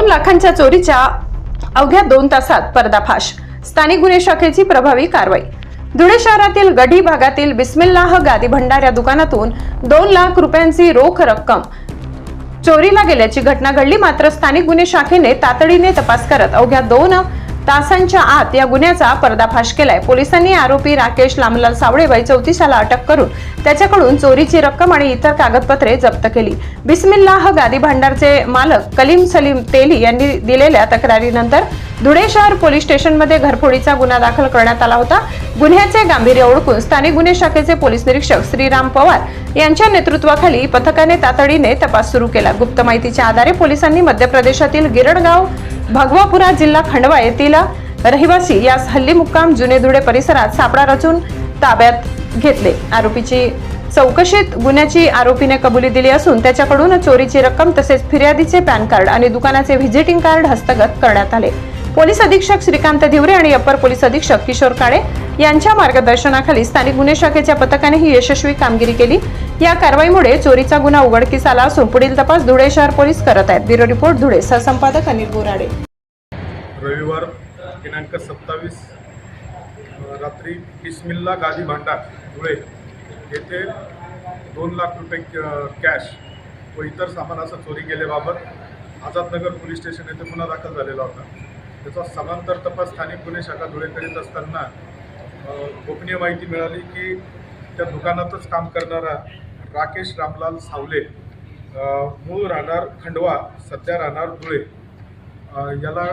लाखांच्या चोरीच्या अवघ्या दोन तासात पर्दाफाश. स्थानिक गुन्हे शाखेची प्रभावी कारवाई. धुळे शहरातील गढी भागातील बिस्मिल्लाह गादी भंडार या दुकानातून दोन लाख रुपयांची रोख रक्कम चोरीला गेल्याची घटना घडली मात्र स्थानिक गुन्हे शाखेने तातडीने तपास करत अवघ्या दोन तासांच्या आत या गुन्ह्याचा पर्दाफाश केलाय. पोलिसांनी आरोपी राकेश लामलाल सावळे वय चौतीसाला अटक करून त्याच्याकडून चोरीची रक्कम आणि इतर कागदपत्रे जप्त केली. बिस्मिल्लाह गादी भांडारचे मालक कलीम सलीम तेली यांनी दिलेल्या तक्रारीनंतर धुळे शहर पोलीस स्टेशनमध्ये घरफोडीचा गुन्हा दाखल करण्यात आला होता. गुन्ह्याचे गांभीर्य ओळखून स्थानिक गुन्हे शाखेचे पोलीस निरीक्षक श्रीराम पवार यांच्या नेतृत्वाखाली पथकाने तातडीने तपास सुरू केला. गुप्त माहितीच्या आधारे पोलिसांनी मध्य प्रदेशातील गिरणगाव भगवापुरा जिल्हा खंडवा येथील रहिवासी यास हल्ली मुक्काम जुने धुळे परिसरात सापळा रचून ताब्यात घेतले. आरोपीची चौकशीत गुन्ह्याची आरोपीने कबुली दिली असून त्याच्याकडून चोरीची रक्कम तसेच फिर्यादीचे पॅन कार्ड आणि दुकानाचे व्हिजिटिंग कार्ड हस्तगत करण्यात आले. पोलीस अधीक्षक श्रीकांत धिवरे आणि अप्पर पोलीस अधीक्षक किशोर काळे यांच्या मार्गदर्शनाखाली स्थानिक गुन्हे शाखेच्या पथकाने ही यशस्वी कामगिरी केली. या कारवाईमुळे चोरीचा गुन्हा उघडकीस आला असून पुढील तपास धुळे शहर पोलीस करत आहेत. Bureau report Dhule. सहसंपादक Anil Borade. रविवार दिनांक सत्तावीस रात्री बिस्मिल्ला गादी भांडार धुळे. येथे दोन लाख रुपये कॅश व इतर सामानाचं चोरी गेल्याबाबत आझादनगर पोलीस स्टेशन येथे गुन्हा दाखल झालेला होता. त्याचा समांतर तपास स्थानिक गुन्हे शाखा धुळे करीत असताना गोपनीय माहिती मिळाली की त्या दुकानातच काम करणारा राकेश रामलाल सावले मूळ राहणार खंडवा सध्या राहणार धुळे. याला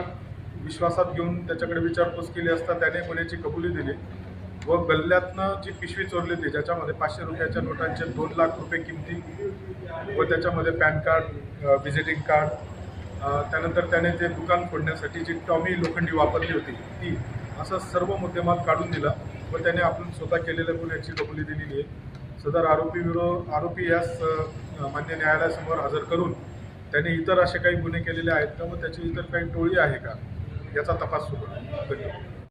विश्वासात घेऊन त्याच्याकडे विचारपूस केली असता त्याने गुन्ह्याची कबुली दिली व गल्ल्यातनं जी पिशवी चोरली होती ज्याच्यामध्ये पाचशे रुपयाच्या नोटांचे दोन लाख रुपये किमती व त्याच्यामध्ये पॅन कार्ड व्हिजिटिंग कार्ड त्यानंतर त्याने ते दुकान फोडण्यासाठी जी टॉमी लोखंडी वापरली होती ती असा सर्व मुद्देमाल काढून दिला. व त्याने आपण स्वतः केलेल्या गुन्ह्याची कबुली दिलेली आहे. सदर आरोपी विरोध आरोपी यास मान्य न्यायालयासमोर हजर करून त्याने इतर असे काही गुन्हे केलेले आहेत. का व त्याची इतर काही टोळी आहे का? याचा तपास सुरू आहे. धन्यवाद.